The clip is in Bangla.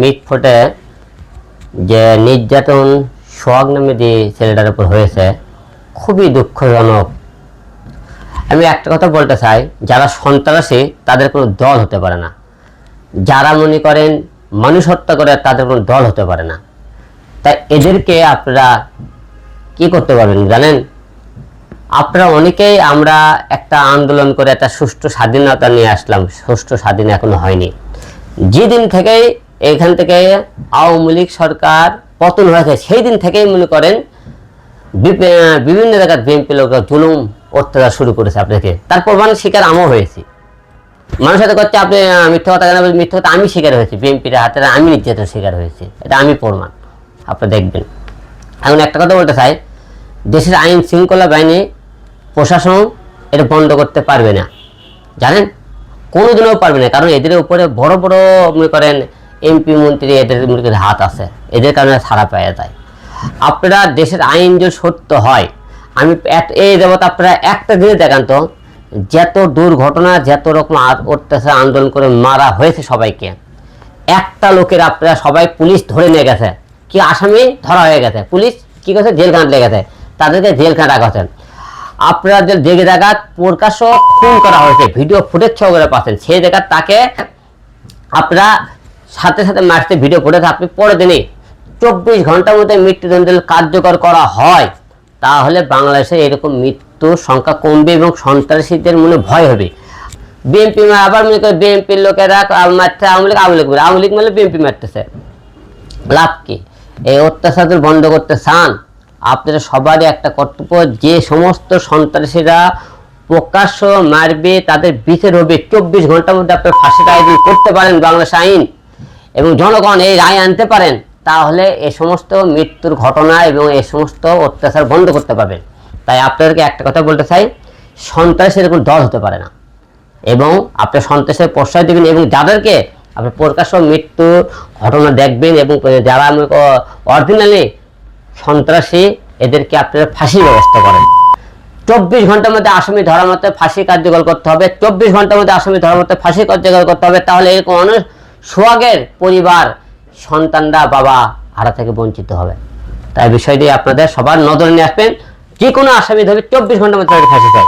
মিট ফোটে যে নির্যাতন সোহাগ নামে যে ছেলেটার উপর হয়েছে, খুবই দুঃখজনক। আমি একটা কথা বলতে চাই, যারা সন্ত্রাসী, তাদের কোনো দল হতে পারে না। যারা মনে করেন মানুষ হত্যা করে, তাদের কোনো দল হতে পারে না। তাই এদেরকে আপনারা কি করতে পারবেন জানেন? আপনারা অনেকেই আমরা একটা আন্দোলন করে একটা সুষ্ঠু স্বাধীনতা নিয়ে আসলাম, সুষ্ঠু স্বাধীন এখনও হয়নি। যেদিন থেকেই এখান থেকে আওয়ামী লীগ সরকার পতন হয়েছে। সেই দিন থেকেই মনে করেন বিভিন্ন জায়গায় বিএনপি লোকরা জুলুম, অত্যাচার শুরু করেছে আপনাকে। তার প্রমাণ শিকার আমও হয়েছি। মানুষ সাথে করছে, আপনি মিথ্যা কথা কেন? মিথ্যা কথা আমি শিকার হয়েছি, বিএনপির হাতে। আমি নির্যাতন শিকার হয়েছি। এটা আমি প্রমাণ। আপনি দেখবেন। এখন একটা কথা বলতে চাই। দেশের আইন শৃঙ্খলা বাহিনী প্রশাসন এটা বন্ধ করতে পারবে না। জানেন? কোনোদিনও পারবে না। কারণ এদের উপরে বড় বড় মনে করেন এমপি মন্ত্রী এদের করেন হাত আছে, এদের কারণে ছাড়া পাওয়া যায়। আপনারা দেশের আইন যদি সত্য হয়, আমি এই যাবত আপনারা একটা জিনিস দেখান তো, যত দুর্ঘটনা, যত রকম অত্যাচার, আন্দোলন করে মারা হয়েছে সবাইকে, একটা লোকের আপনারা সবাই পুলিশ ধরে নিয়ে গেছে। কি আসামি? ধরা হয়ে গেছে। পুলিশ কি করছে? জেল লেগে গেছে। তাদেরকে জেল খাট রাখা হয়েছে আপনারা যে যে জায়গা প্রকাশ্য খুন করা হয়েছে। ভিডিও ফুটেজ সহকারে পাচ্ছেন। সেই জায়গা তাকে আপনারা সাথে সাথে মারতে ভিডিও ফুটেজ আপনি পরে দিনই চব্বিশ ঘণ্টার মধ্যে মৃত্যুদণ্ড কার্যকর করা হয়। তাহলে বাংলাদেশে এরকম মৃত্যুর সংখ্যা কমবে এবং সন্ত্রাসীদের মনে ভয় হবে। বিএনপি আবার মনে করে বিএনপির লোকেরা মারছে আওয়ামী লীগ আওয়ামী লীগ। আওয়ামী লীগ মানে বিএনপি মারতেছে। লাভ কি? এই অত্যাচার বন্ধ করতে চান। আপনাদের সবারই একটা কর্তব্য, যে সমস্ত সন্ত্রাসীরা প্রকাশ্য মারবে, তাদের বিচার হবে। চব্বিশ ঘণ্টার মধ্যে আপনার ফাঁসির আয়োজন করতে পারেন বাংলাদেশ আইন। এবং জনগণ এই রায় আনতে পারেন, তাহলে এ সমস্ত মৃত্যুর ঘটনা এবং এ সমস্ত অত্যাচার বন্ধ করতে পারবেন। তাই আপনাদেরকে একটা কথা বলতে চাই, সন্ত্রাসের কোনো দল হতে পারে না। এবং আপনি সন্ত্রাসের প্রশ্রয় দেবেন এবং যাদেরকে আপনি প্রকাশ্য মৃত্যু ঘটনা দেখবেন এবং যারা অরিজিনালি সন্ত্রাসী, এদেরকে আপনারা ফাঁসির ব্যবস্থা করেন। চব্বিশ ঘণ্টার মধ্যে আসামি ধরার মতো ফাঁসি কার্যকর করতে হবে, চব্বিশ ঘণ্টার মধ্যে আসামি ধরার মতো ফাঁসি কার্যকর করতে হবে, তাহলে এরকম অনেক সোহাগের পরিবার, সন্তানরা বাবা হারা থেকে বঞ্চিত হবে। তাই বিষয়টি আপনাদের সবার নজরে নিয়ে আসবেন। যে কোনো আসামি ধরে চব্বিশ ঘণ্টার মধ্যে ফাঁসি চাই।